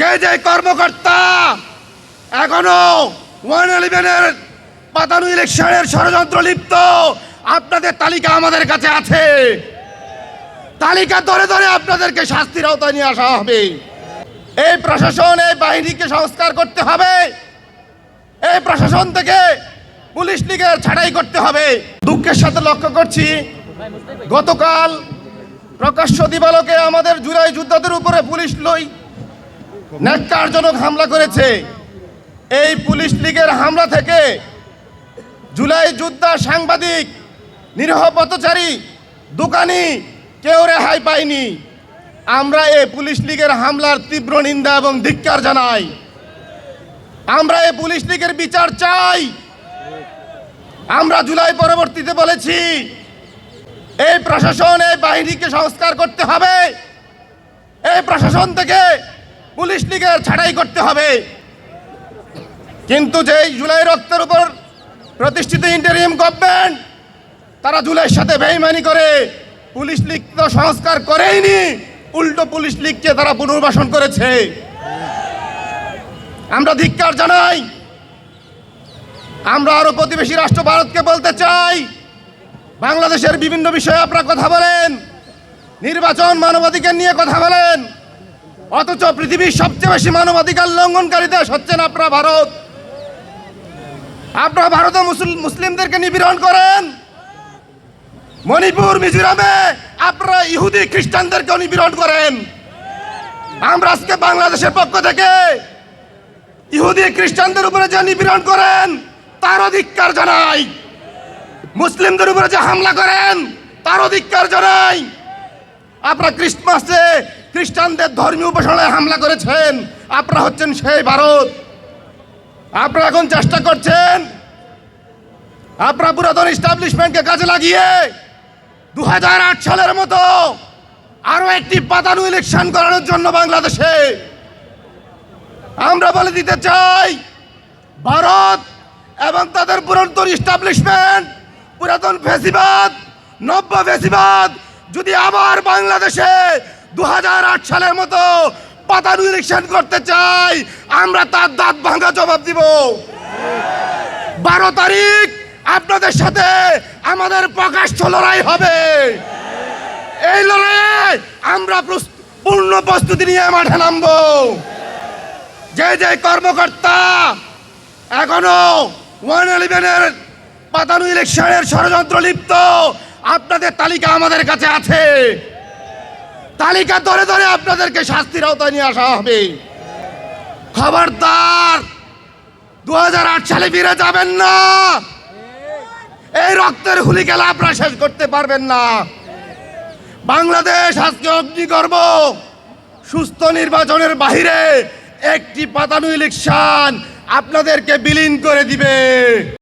যে যে কর্মকর্তা এখনও ওয়ান ইলেভেনের পাতানু ইলেকশনের ষড়যন্ত্র লিপ্ত, আপনাদের তালিকা আমাদের কাছে আছে। তালিকা ধরে ধরে আপনাদেরকে শাস্তির আওতায় নিয়ে আসা হবে। এই প্রশাসন, এই বাহিনীকে সংস্কার করতে হবে। এই প্রশাসন থেকে পুলিশ লীগের ছাড়াই করতে হবে। দুঃখের সাথে লক্ষ্য করছি, গতকাল প্রকাশ্য দিবালোকে আমাদের জুলাই যোদ্ধাদের উপরে পুলিশ লই ন্যাক্কারজনক হামলা করেছে। এই পুলিশ লীগের হামলা থেকে জুলাই যোদ্ধা সাংবাদিক, নিরহ পথচারী, দোকানি কেউ রেহাই পায়নি। আমরা এই পুলিশ লীগের হামলার তীব্র নিন্দা এবং ধিক্কার জানাই। আমরা এই পুলিশ লীগের বিচার চাই। আমরা জুলাই পরবর্তীতে বলেছি, এই প্রশাসন, এই বাহিনীকে সংস্কার করতে হবে। এই প্রশাসন থেকে পুলিশ লীগের ছাড়াই করতে হবে। কিন্তু যেই জুলাই রক্তের উপর প্রতিষ্ঠিত ইন্টারিয়াম গভর্নমেন্ট তারা জুলাইয়ের সাথে বেইমানি করে, পুলিশ লীগ তো সংস্কার করেইনি, উল্টো পুলিশ লীগকে তারা পুনর্বাসন করেছে। আমরা ধিক্কার জানাই, আমরা আরও প্রতিবেশী রাষ্ট্র ভারতকে বলতে চাই, বাংলাদেশের বিভিন্ন বিষয়ে আপনারা কথা বলেন, নির্বাচন মানবাধিকার নিয়ে কথা বলেন অথচ পৃথিবীর সবচেয়ে বেশি মানবাধিকার লঙ্ঘনকারী দেশ হচ্ছেন আপনারা ভারত। আপনারা ভারতে মুসল- মুসলিমদেরকে নিপীড়ন করেন। মণিপুর, মিজোরামে আপনারা ইহুদি খ্রিস্টানদেরকে নিপীড়ন করেন। আমরা আজকে বাংলাদেশের পক্ষ থেকে ইহুদি, খ্রিস্টানদের উপরে যে নিপীড়ন করেন, তার অধিকার জানাই। মুসলিমদের উপরে যে হামলা করেন, তার অধিকার জানাই। আপনারা ক্রিসমাসে খ্রিস্টানদের ধর্মীয় উপাসনায় হামলা করেছেন। আপনারা হচ্ছেন সেই ভারত। আপনারা এখন চেষ্টা করছেন আপনারা পুরাতন ইস্টাবলিশমেন্টকে কাজে লাগিয়ে দু হাজার আট সালের মতো আরও একটি পাতানু ইলেকশন করানোর জন্য বাংলাদেশে। আমরা বলে দিতে চাই, ভারত এবং তাদের পুরাতন ইস্টাবলিশমেন্ট পুরাতন ফেসিবাদ, নব্য ফেসিবাদ যদি আবার বাংলাদেশে দু হাজার আট সালের মতো পাতানু ইলেকশন করতে চাই, আমরা তার দাঁত ভাঙা জবাব দিব। বারো তারিখ আপনাদের সাথে আমাদের প্রকাশ্য লড়াই হবে। এই লড়াইয়ে আমরা পূর্ণ প্রস্তুতি নিয়ে মাঠে নামবো। যে যে কর্মকর্তা এখনও ওয়ান ইলেভেনের পাতানু ইলেকশনের ষড়যন্ত্র লিপ্ত, আপনাদের তালিকা আমাদের কাছে আছে। তালিকা ধরে ধরে আপনাদেরকে শাস্তির আওতায় নিয়ে আসা হবে। খবরদার দু হাজার আট সালে ফিরে যাবেন না। এই রক্তের হুলি খেলা আপনারা শেষ করতে পারবেন না। বাংলাদেশ আজকে অগ্নিগর্ভ, সুস্থ নির্বাচনের বাহিরে একটি পাতানু ইলেকশন আপনাদেরকে বিলীন করে দিবে।